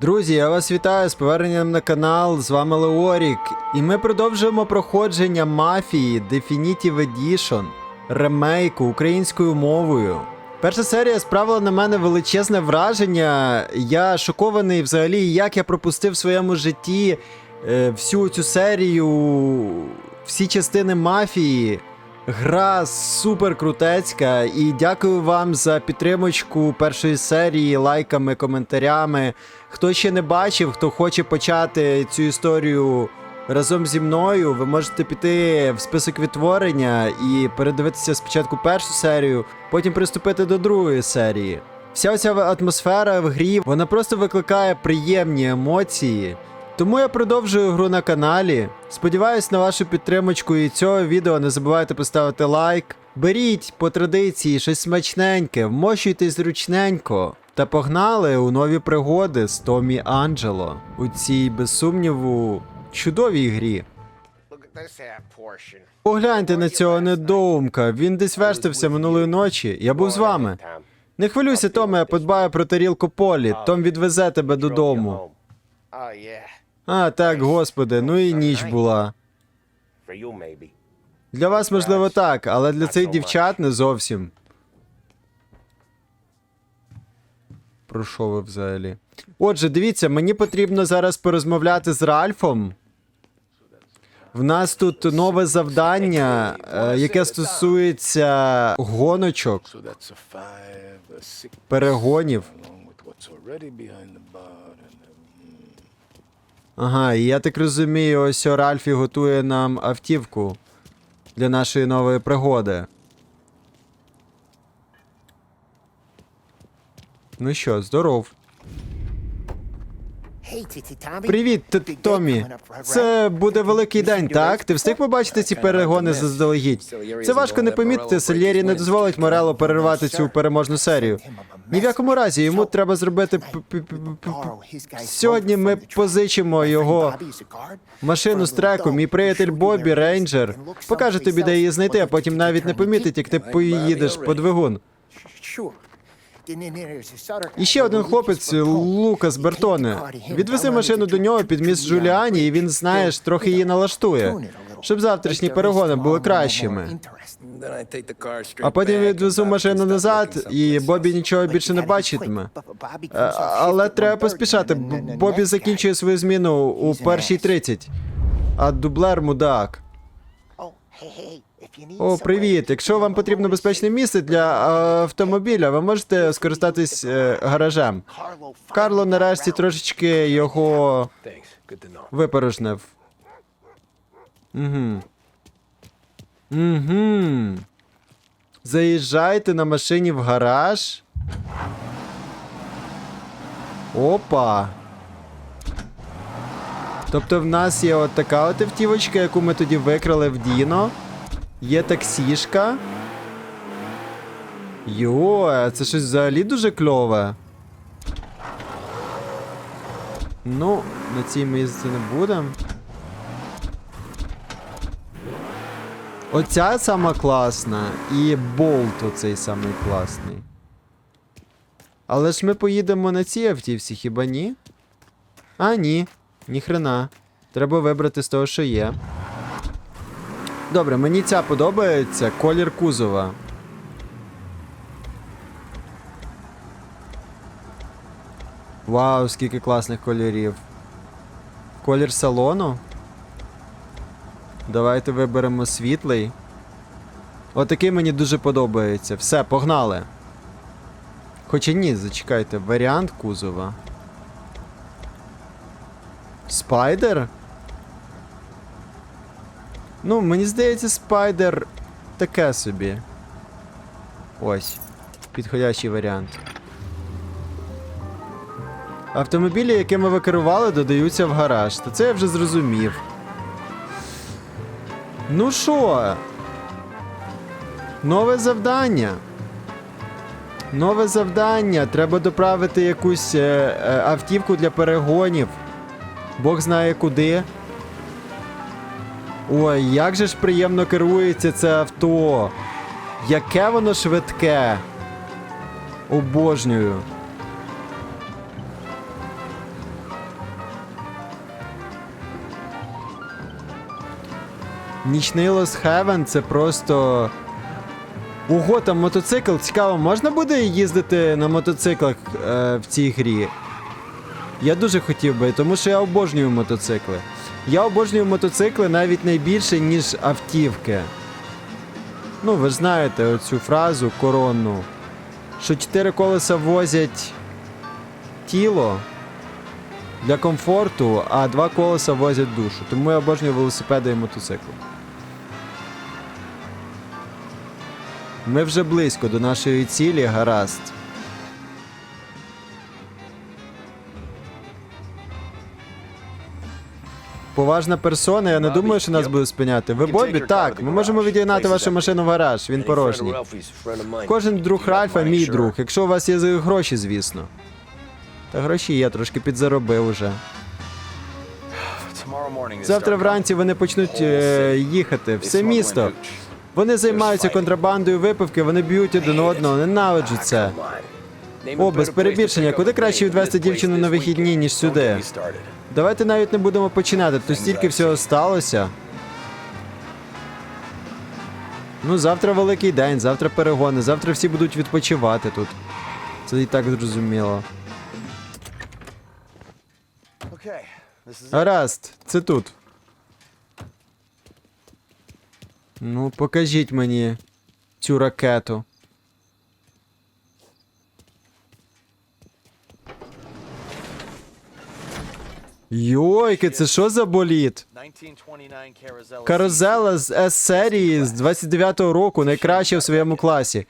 Друзі, я вас вітаю з поверненням на канал. З вами Леорік. І ми продовжуємо проходження мафії Definitive Edition ремейку українською мовою. Перша серія справила на мене величезне враження. Я шокований взагалі, як я пропустив в своєму житті е, всю цю серію, всі частини мафії. Гра супер крутецька, і дякую вам за підтримочку першої серії, лайками, коментарями. Хто ще не бачив, хто хоче почати цю історію разом зі мною, ви можете піти в список відтворення і передивитися спочатку першу серію, потім приступити до другої серії. Вся оця атмосфера в грі, вона просто викликає приємні емоції. Тому я продовжую гру на каналі. Сподіваюсь на вашу підтримочку і цього відео не забувайте поставити лайк. Беріть по традиції щось смачненьке, вмощуйтесь зручненько. Та погнали у нові пригоди з Томі Анджело у цій, без сумніву, чудовій грі. Погляньте на цього недоумка, він десь верстився минулої ночі. Я був з вами. Не хвилюйся, Томе, я подбаю про тарілку полі. Том відвезе тебе додому. А, так, господи, ну і ніч була. Для вас, можливо, так, але для цих дівчат не зовсім. Про що ви взагалі? Отже, дивіться, мені потрібно зараз порозмовляти з Ральфом. В нас тут нове завдання, е, яке стосується гоночок, перегонів. Ага, і я так розумію, ось Ральфі готує нам автівку для нашої нової пригоди. Ну що, здоров. Привіт, Т- Томмі. Це буде великий день, так? Ти встиг побачити ці перегони заздалегідь? Це важко не помітити. Сальєрі не дозволить Морело перервати цю переможну серію. Ні в якому разі йому треба зробити. Сьогодні ми позичимо його машину з треку. Мій приятель Бобі, рейнджер, покаже тобі, де її знайти, а потім навіть не помітить, як ти поїдеш по двигун. І ще один хлопець, Лукас Бертоне. Відвези машину до нього під міст Джуліані, і він, знаєш, трохи її налаштує, щоб завтрашні перегони були кращими. А потім відвезу машину назад, і Бобі нічого більше не бачитиме. Е, Але треба поспішати. Бобі закінчує свою зміну у першій 30. А дублер мудак. О, привіт! Якщо вам потрібно безпечне місце для е, автомобіля, ви можете скористатись е, гаражем. Карло нарешті трошечки його випорожнив. Угу. Угу. Заїжджайте на машині в гараж. Опа. Тобто в нас є от така от автівочка, яку ми тоді викрали в Діно. Є таксішка. Йо, це щось взагалі дуже кльове. Ну, на цій ми їздити не будемо. Оця сама класна, і болт оцей самий класний. Але ж ми поїдемо на цій автівці, хіба ні? А, ні. Ніхрена. Треба вибрати з того, що є. Добре, мені ця подобається. Колір кузова. Вау, скільки класних кольорів. Колір салону. Давайте виберемо світлий. Отакий мені дуже подобається. Все, погнали. Хоча ні, зачекайте, варіант кузова. Спайдер? Ну, мені здається, спайдер таке собі. Ось. Підходящий варіант. Автомобілі, якими ви керували, додаються в гараж. Та це я вже зрозумів. Ну що? Нове завдання. Нове завдання. Треба доправити якусь е, е, автівку для перегонів. Бог знає куди. Ой, як же ж приємно керується це авто. Яке воно швидке. Обожнюю. Нічний Лос Хевен це просто. Ого, там мотоцикл. Цікаво, можна буде їздити на мотоциклах е, в цій грі? Я дуже хотів би, тому що я обожнюю мотоцикли. Я обожнюю мотоцикли навіть найбільше, ніж автівки. Ну, ви ж знаєте оцю фразу коронну, що чотири колеса возять тіло для комфорту, а два колеса возять душу. Тому я обожнюю велосипеди і мотоцикли. Ми вже близько до нашої цілі, гаразд. Поважна персона, я не думаю, що нас буде спиняти. Ви Бобі? Так, ми можемо відігнати вашу машину в гараж, він порожній. Кожен друг Ральфа мій друг, якщо у вас є гроші, звісно. Та гроші є, трошки підзаробив уже. Завтра вранці вони почнуть е, їхати. Все місто. Вони займаються контрабандою випивки, вони б'ють один одного, ненавиджу це. О, без перебільшення, куди краще відвести дівчину на вихідні, ніж сюди? Давайте навіть не будемо починати, тут стільки всього сталося. Ну, завтра великий день, завтра перегони, завтра всі будуть відпочивати тут. Це і так зрозуміло. Гаразд, це тут. Ну, покажіть мені цю ракету. Йойки, це що за боліт? Карузела з S-серії з 29-го року, найкраща в своєму класі.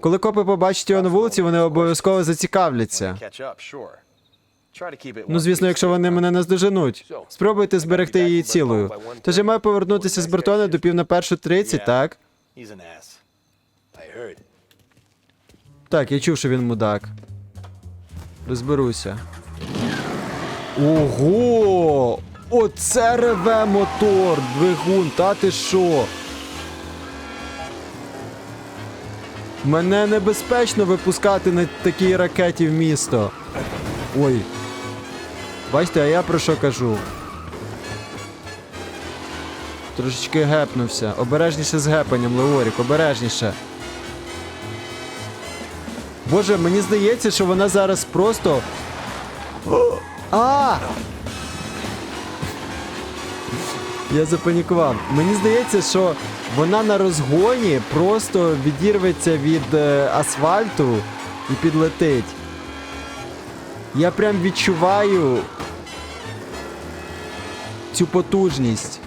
Коли копи побачать його на вулиці, вони обов'язково зацікавляться. Ну, звісно, якщо вони мене наздоженуть. Спробуйте зберегти її цілою. Тож я маю повернутися з Бертона до пів на першу тридцять, так? Так, я чув, що він мудак. Розберуся. Ого! Оце реве мотор, двигун, та ти що? Мене небезпечно випускати на такій ракеті в місто. Ой. Бачите, а я про що кажу? Трошечки гепнувся. Обережніше з гепанням, Леорік, обережніше. Боже, мені здається, що вона зараз просто. А! Я запанікував. Мені здається, що вона на розгоні просто відірветься від е, асфальту і підлетить. Я прям відчуваю цю потужність.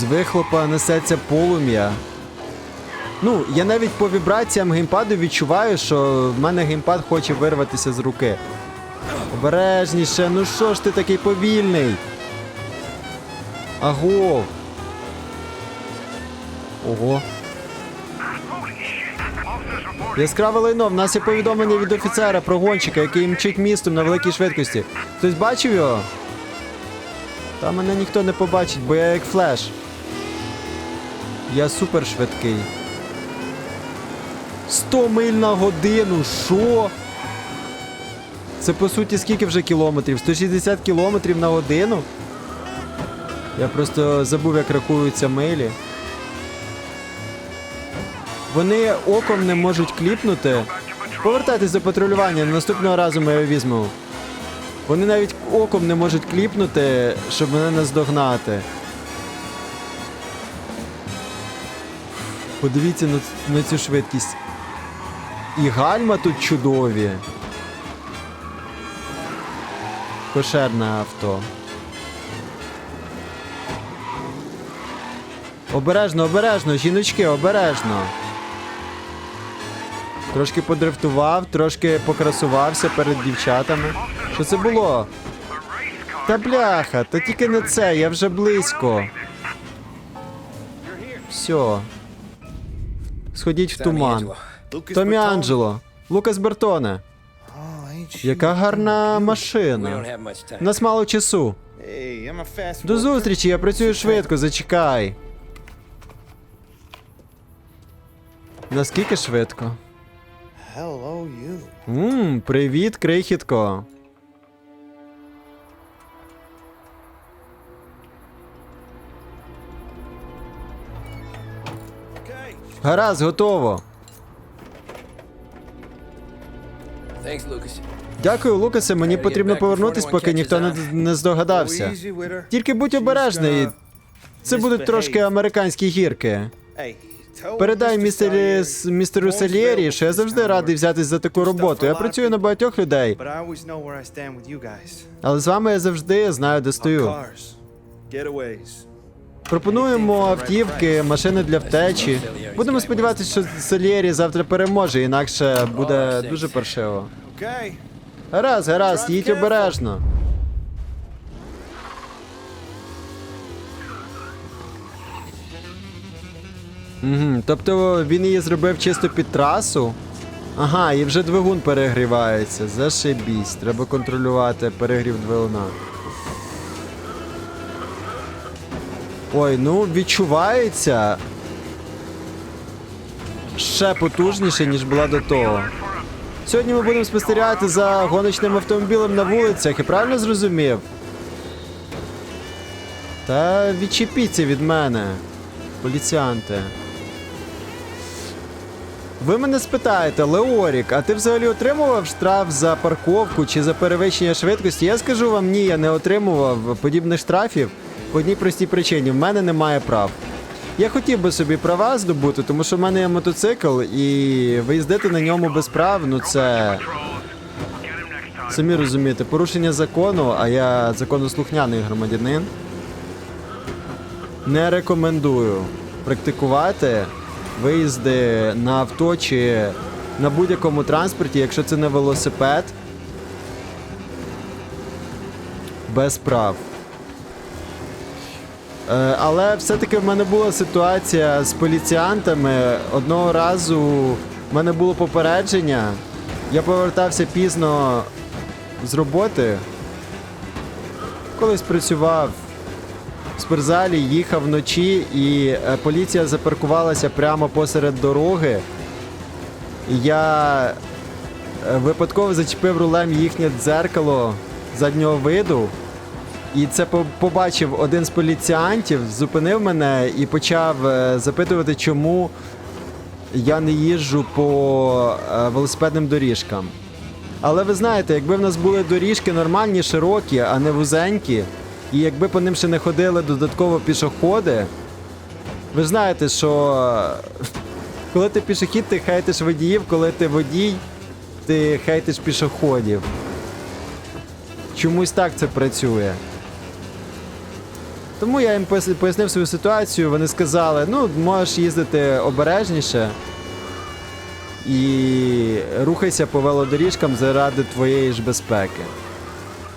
З вихлопа несеться полум'я. Ну, я навіть по вібраціям геймпаду відчуваю, що в мене геймпад хоче вирватися з руки. Обережніше, ну що ж ти такий повільний? Аго. Ого. Яскраве лайно, в нас є повідомлення від офіцера про гонщика, який мчить містом на великій швидкості. Хтось бачив його? Та мене ніхто не побачить, бо я як флеш. Я супер швидкий. 100 миль на годину, що? Це по суті скільки вже кілометрів? 160 кілометрів на годину? Я просто забув, як рахуються милі. Вони оком не можуть кліпнути. Повертайтесь до патрулювання, наступного разу ми його візьмемо. Вони навіть оком не можуть кліпнути, щоб мене наздогнати. Подивіться на, на цю швидкість. І гальма тут чудові. Кошерне авто. Обережно, обережно, жіночки, обережно. Трошки подрифтував, трошки покрасувався перед дівчатами. Що це було? Та бляха, та тільки не це, я вже близько. Все. Сходіть в туман. Томі Анджело, Лукас Бертоне. Яка гарна машина. У Нас мало часу. До зустрічі, я працюю швидко, зачекай. Наскільки швидко? Ммм, Привіт, крихітко. Гаразд, готово. Дякую, Лукасе. Мені потрібно повернутись, поки ніхто не, не здогадався. Тільки будь обережний. Це будуть трошки американські гірки. Передай містері, містеру Сальєрі, що я завжди радий взятись за таку роботу. Я працюю на багатьох людей, але з вами я завжди знаю, де стою. Пропонуємо автівки, машини для втечі. Будемо сподіватися, що Сальєрі завтра переможе, інакше буде дуже паршиво. Okay. Гаразд, гаразд, їдь обережно. Угу, тобто він її зробив чисто під трасу. Ага, і вже двигун перегрівається. Зашибісь. Треба контролювати перегрів двигуна. Ой, ну відчувається. Ще потужніше, ніж була до того. Сьогодні ми будемо спостерігати за гоночним автомобілем на вулицях, і правильно зрозумів? Та відчепіться від мене, поліціанти. Ви мене спитаєте, Леорік, а ти взагалі отримував штраф за парковку чи за перевищення швидкості? Я скажу вам, ні, я не отримував подібних штрафів по одній простій причині: в мене немає прав. Я хотів би собі права здобути, тому що в мене є мотоцикл, і виїздити на ньому без прав, ну це. Самі розумієте, порушення закону, а я законослухняний громадянин. Не рекомендую практикувати виїзди на авто чи на будь-якому транспорті, якщо це не велосипед. Без прав. Е, Але все-таки в мене була ситуація з поліціянтами. Одного разу в мене було попередження. Я повертався пізно з роботи. Колись працював в спортзалі, їхав вночі, і е, поліція запаркувалася прямо посеред дороги. Я е, випадково зачепив рулем їхнє дзеркало заднього виду. І це побачив один з поліціантів, зупинив мене і почав е, запитувати, чому я не їжджу по е, велосипедним доріжкам. Але ви знаєте, якби в нас були доріжки нормальні, широкі, а не вузенькі, і якби по ним ще не ходили додатково пішоходи, ви знаєте, що е, коли ти пішохід, ти хейтиш водіїв, коли ти водій, ти хейтиш пішоходів. Чомусь так це працює. Тому я їм пояснив свою ситуацію. Вони сказали: ну, можеш їздити обережніше і рухайся по велодоріжкам заради твоєї ж безпеки.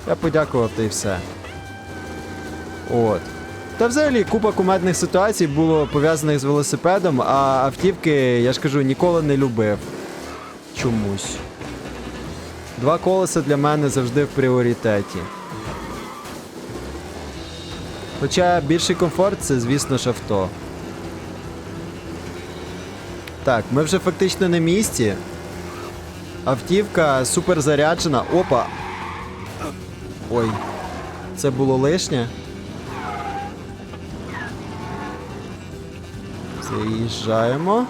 Я подякував та й все. От. Та взагалі купа кумедних ситуацій було пов'язаних з велосипедом, а автівки, я ж кажу, ніколи не любив. Чомусь. Два колеса для мене завжди в пріоритеті. Хоча більший комфорт це, звісно ж, авто. Так, ми вже фактично на місці. Автівка супер заряджена. Опа. Ой. Це було лишнє. Заїжджаємо.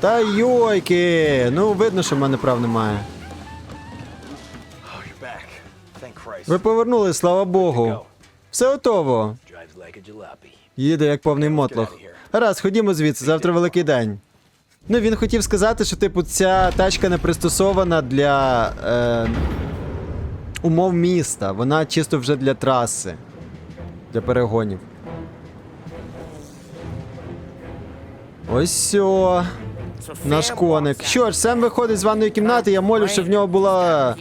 Та йойки! Ну, видно, що в мене прав немає. Ви повернули, слава Богу. Все готово. Їде як повний мотлох. Гаразд, ходімо звідси, завтра великий день. Ну, він хотів сказати, що, типу, ця тачка не пристосована для е, умов міста. Вона чисто вже для траси. Для перегонів. Ось сьо. Наш коник. Що ж, Сем виходить з ванної кімнати, я молю, щоб в нього була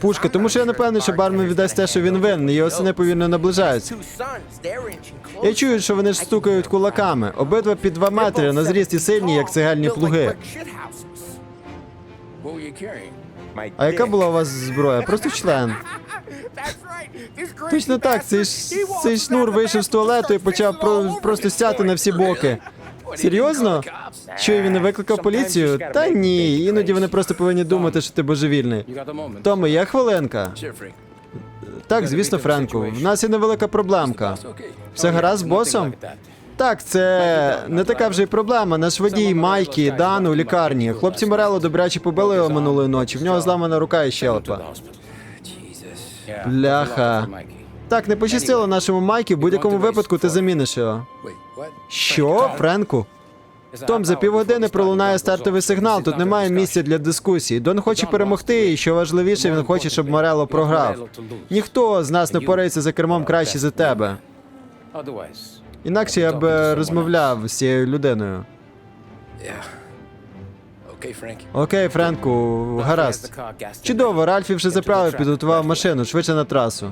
пушка, тому що я не певний, що бармен віддасть те, що він винен, і його сини повільно наближаються. Я чую, що вони ж стукають кулаками. Обидва під два метри, на зріст і сильні, як цегельні плуги. А яка була у вас зброя? Просто член. Точно так, цей, цей шнур вийшов з туалету і почав про, просто стяти на всі боки. Серйозно? Що він не викликав поліцію? Та ні, іноді вони просто повинні думати, що ти божевільний. Томи, є хвилинка? Так, звісно, Френку. В нас є невелика проблемка. Все гаразд з босом? Так, це не така вже й проблема. Наш водій Майкі Дан у лікарні. Хлопці Морело добряче побили його минулої ночі. В нього зламана рука і щелепа. Бляха. Так, не пощастило нашому Майкі. В будь-якому випадку ти заміниш його. Що, Френку? Том, за півгодини пролунає стартовий сигнал. Тут немає місця для дискусії. Дон хоче перемогти, і що важливіше, він хоче, щоб Морело програв. Ніхто з нас не порається за кермом краще за тебе. Інакше я б е, розмовляв з цією людиною. Окей, Френку, гаразд. Чудово, Ральфі вже заправив, підготував машину швидше на трасу.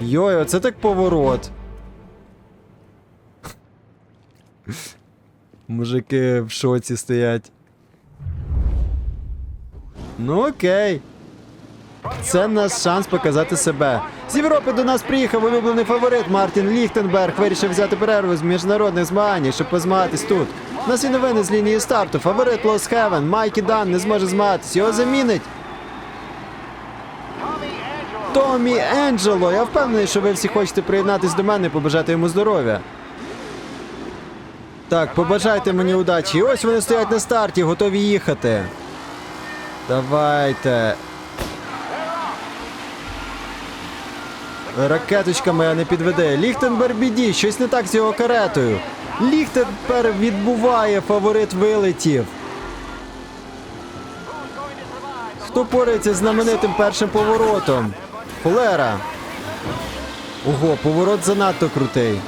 Йой, оце так поворот. Мужики в шоці стоять. Ну окей. Це наш шанс показати себе. З Європи до нас приїхав улюблений фаворит Мартін Ліхтенберг. Вирішив взяти перерву з міжнародних змагань, щоб позмагатись тут. У нас є новини з лінії старту. Фаворит Лос Хевен. Майкі Дан не зможе змагатись. Його замінить. Томі Енджело. Я впевнений, що ви всі хочете приєднатись до мене і побажати йому здоров'я. Так, побажайте мені удачі. Ось вони стоять на старті, готові їхати. Давайте. Ракеточка моя не підведе. Ліхтенберг біді, щось не так з його каретою. Ліхтенберг відбуває, фаворит вилетів. Хто порається з знаменитим першим поворотом? Холера. Ого, поворот занадто крутий.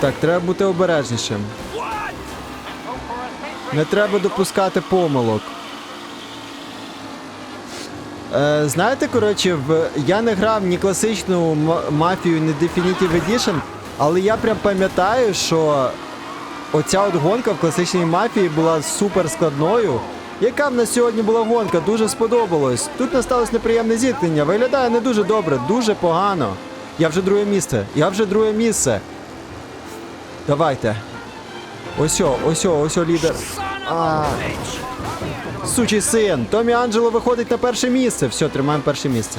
Так, треба бути обережнішим. Не треба допускати помилок. Е, знаєте, коротше, в... я не грав ні класичну мафію, ні Definitive Edition, але я прям пам'ятаю, що оця от гонка в класичній мафії була супер складною. Яка в нас сьогодні була гонка, дуже сподобалось. Тут насталось неприємне зіткнення. Виглядає не дуже добре, дуже погано. Я вже друге місце. Я вже друге місце. Давайте. Осьо, осьо, осьо лідер. А. Сучий син. Томі Анджело виходить на перше місце. Все, тримаємо перше місце.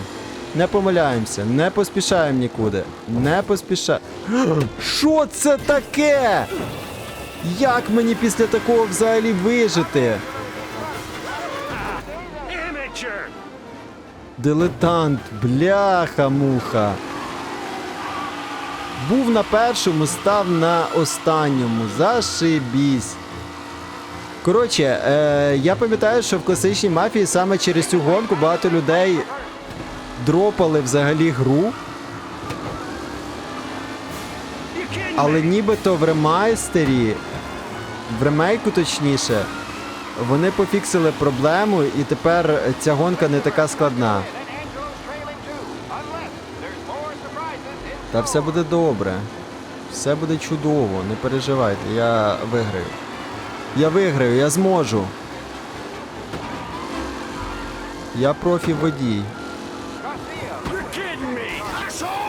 Не помиляємося, не поспішаємо нікуди. Не поспішаємо. Що це таке? Як мені після такого взагалі вижити? Дилетант, бляха-муха. Був на першому, став на останньому. Зашибісь. Коротше, е, я пам'ятаю, що в класичній мафії саме через цю гонку багато людей дропали взагалі гру. Але нібито в ремайстері, в ремейку точніше, вони пофіксили проблему, і тепер ця гонка не така складна. Та все буде добре. Все буде чудово, не переживайте, я виграю. Я виграю, я зможу. Я профі водій.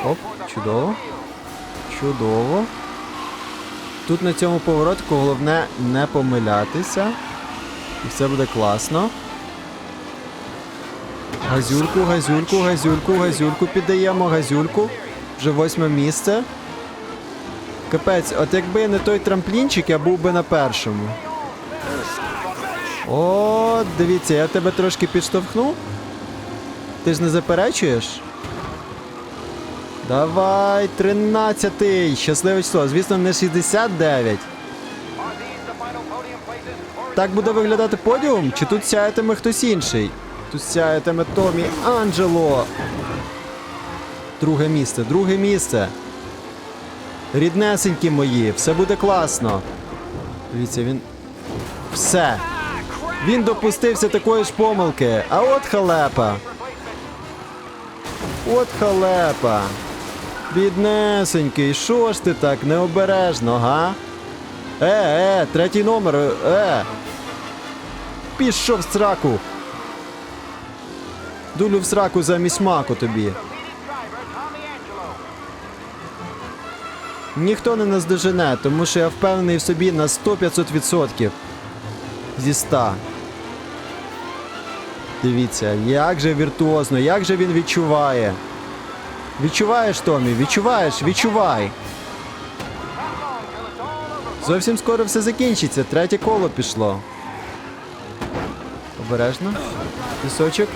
Оп, чудово. Чудово. Тут на цьому поворотку головне не помилятися. І все буде класно. Газюльку, газюльку, газюльку, газюльку піддаємо, газюльку. Вже восьме місце. Капець, от якби не той трамплінчик, я був би на першому. О, дивіться, я тебе трошки підштовхнув. Ти ж не заперечуєш? Давай, 13-й. Щасливе число. Звісно, не 69. Так буде виглядати подіум? Чи тут сяятиме хтось інший? Тут сяятиме Томі Анджело. Друге місце, друге місце. Ріднесенькі мої, все буде класно. Дивіться, він. Все. Він допустився такої ж помилки. А от халепа. От халепа. Біднесенький, що ж ти так необережно, га? Е, е, третій номер, е. Пішов в сраку. Дулю в сраку замість маку тобі. Ніхто не наздожене, тому що я впевнений в собі на 100-500% зі 100. Дивіться, як же віртуозно, як же він відчуває. Відчуваєш, Томі, відчуваєш, відчувай. Зовсім скоро все закінчиться. Третє коло пішло. Обережно. Пісочок.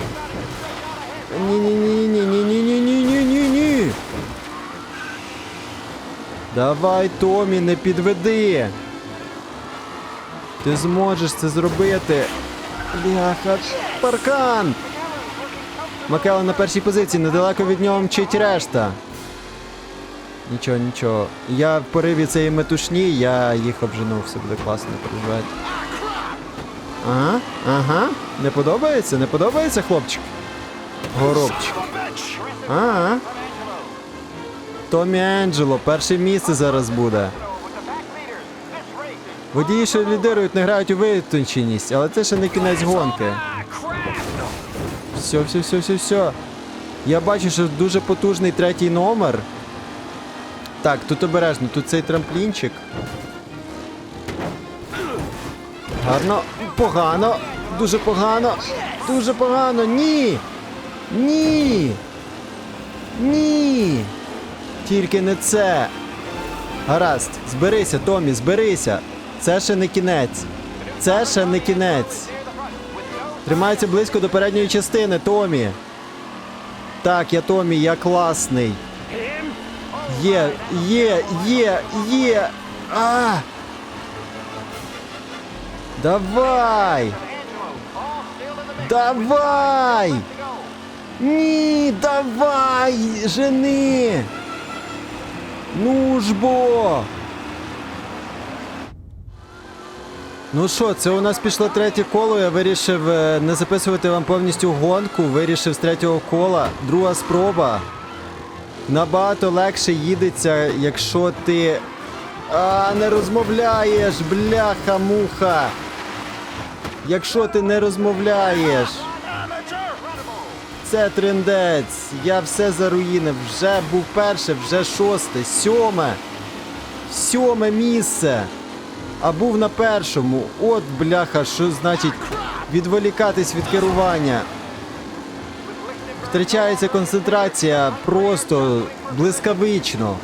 Ні-ні-ні-ні-ні-ні-ні-ні-ні-ні-ні. Давай, Томі, не підведи. Ти зможеш це зробити. Бляха, паркан. Макела на першій позиції, недалеко від нього мчить решта. Нічого, нічого. Я в пориві цієї метушні, я їх обжену, все буде класно, не переживайте. Ага, ага. Не подобається? Не подобається, хлопчик? Горобчик. Ага. Томі Енджело, перше місце зараз буде. Водії, що лідирують, не грають у витонченість, але це ще не кінець гонки. Все, все, все, все, все. Я бачу, що дуже потужний третій номер. Так, тут обережно, тут цей трамплінчик. Гарно, погано, дуже погано, дуже погано. Ні! Ні! Ні! Тільки не це. Гаразд, зберися, Томі, зберися. Це ще не кінець. Це ще не кінець. Тримайся близько до передньої частини, Томі. Так, я Томі, я класний. Є, є, є, є. А! Давай! Давай! Ні, давай! Жени! Ну ж бо! Ну що, це у нас пішло третє коло. Я вирішив е, не записувати вам повністю гонку. Вирішив з третього кола. Друга спроба. Набагато легше їдеться, якщо ти. А, не розмовляєш, бляха-муха. Якщо ти не розмовляєш. Це трендець. Я все заруїнив. Вже був перше, вже шосте, сьоме. Сьоме місце. А був на першому. От бляха, що значить відволікатись від керування. Втрачається концентрація просто блискавично.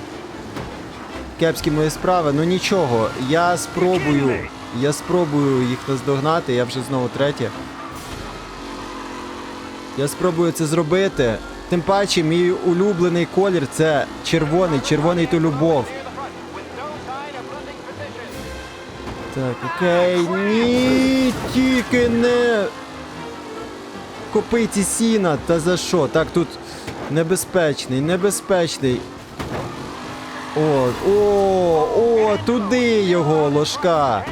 Кепські мої справи, ну нічого. Я спробую. Я спробую їх наздогнати, я вже знову третє. Я спробую це зробити. Тим паче, мій улюблений колір це червоний, червоний то любов. Так, окей, ні, тільки не копиті сіна, та за що? Так, тут небезпечний, небезпечний. О, о, о, туди його ложка.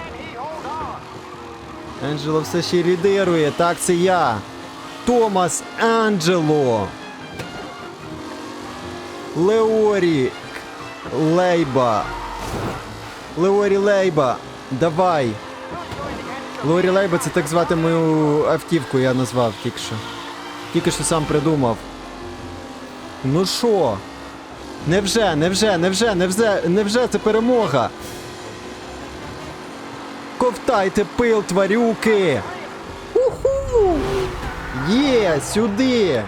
Енджело все ще лідирує, так це я. Томас Анджело. Леорі Лейба. Леорі Лейба. Давай. Леорі Лейба це так звати мою автівку, я назвав тільки що. Тільки що сам придумав. Ну що? Невже, невже, невже, невже, невже це перемога? Ковтайте пил, тварюки! Уху! Є, сюди!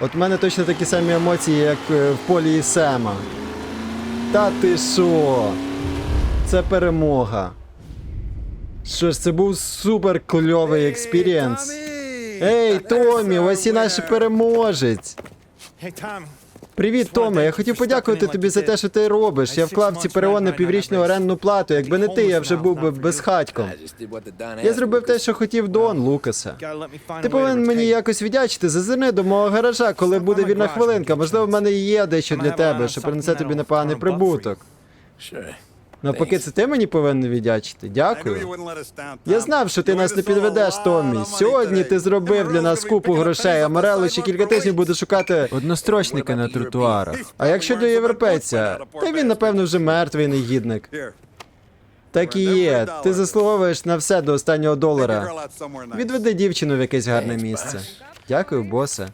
От в мене точно такі самі емоції, як е, в полі і Сема. Та ти що? Це перемога. Що ж, це був супер кльовий експірієнс. Ей, Томі, ось і наш переможець. Hey, Tom. Привіт, Томе. Я хотів подякувати тобі за те, що ти робиш. Я вклав ці перегони піврічну орендну плату. Якби не ти, я вже був би безхатьком. Я зробив те, що хотів Дон Лукаса. Ти повинен мені якось віддячити. Зазирни до мого гаража, коли буде вільна хвилинка. Можливо, в мене є дещо для тебе, що принесе тобі непоганий прибуток. Навпаки, це ти мені повинен віддячити. Дякую. Я знав, що ти нас не підведеш, Томмі. Сьогодні ти зробив для нас купу грошей, а Морело ще кілька тижнів буде шукати однострочника на тротуарах. А як щодо європейця, та він, напевно, вже мертвий негідник. Так і є. Ти заслуговуєш на все до останнього долара. Відведи дівчину в якесь гарне місце. Дякую, босе.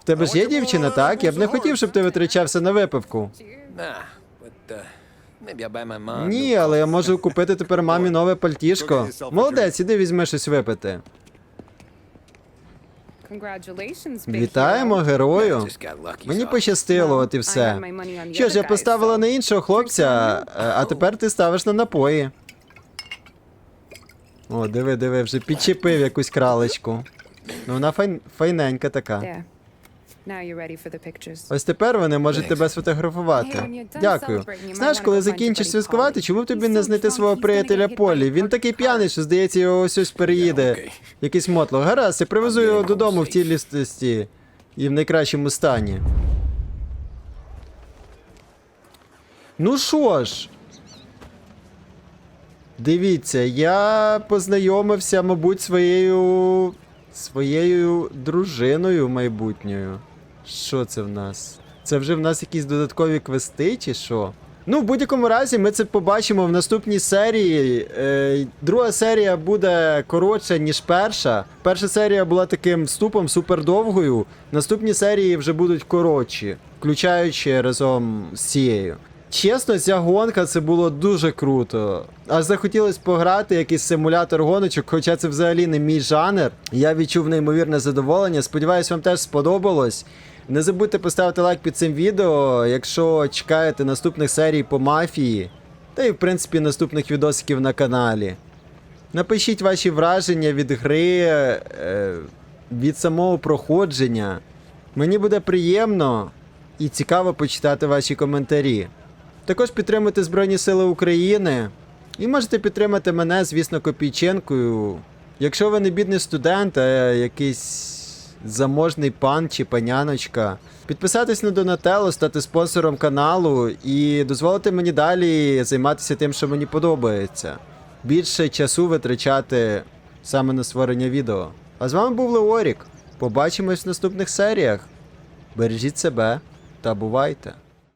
В тебе ж є дівчина, так? Я б не хотів, щоб ти витрачався на випивку. Ні, але я можу купити тепер мамі нове пальтішко. Молодець, іди візьми щось випити. Вітаємо герою. Мені пощастило, от і все. Що ж, я поставила на іншого хлопця, е, а тепер ти ставиш на напої. О, диви, диви, вже підчепив якусь кралечку. Ну, вона файн, файненька така. Ось тепер вони можуть тебе сфотографувати. Дякую. Знаєш, коли закінчиш святкувати, чому б тобі не знайти свого приятеля Полі? Він такий п'яний, що здається, його ось ось переїде. Якийсь мотло. Гаразд, я привезу його додому в цілісності і в найкращому стані. Ну що ж. Дивіться, я познайомився, мабуть, своєю. своєю дружиною майбутньою. Що це в нас? Це вже в нас якісь додаткові квести, чи що? Ну, в будь-якому разі, ми це побачимо в наступній серії. Е, друга серія буде коротша, ніж перша. Перша серія була таким вступом супердовгою. Наступні серії вже будуть коротші, включаючи разом з цією. Чесно, ця гонка це було дуже круто. Аж захотілося пограти якийсь симулятор гоночок, хоча це взагалі не мій жанр. Я відчув неймовірне задоволення. Сподіваюсь, вам теж сподобалось. Не забудьте поставити лайк під цим відео, якщо чекаєте наступних серій по мафії, та й в принципі наступних відосиків на каналі. Напишіть ваші враження від гри, е, від самого проходження. Мені буде приємно і цікаво почитати ваші коментарі. Також підтримуйте Збройні Сили України. І можете підтримати мене, звісно, копійченкою. Якщо ви не бідний студент, а якийсь заможний пан чи паняночка. Підписатись на Донателло, стати спонсором каналу і дозволити мені далі займатися тим, що мені подобається. Більше часу витрачати саме на створення відео. А з вами був Леорік. Побачимось в наступних серіях. Бережіть себе та бувайте!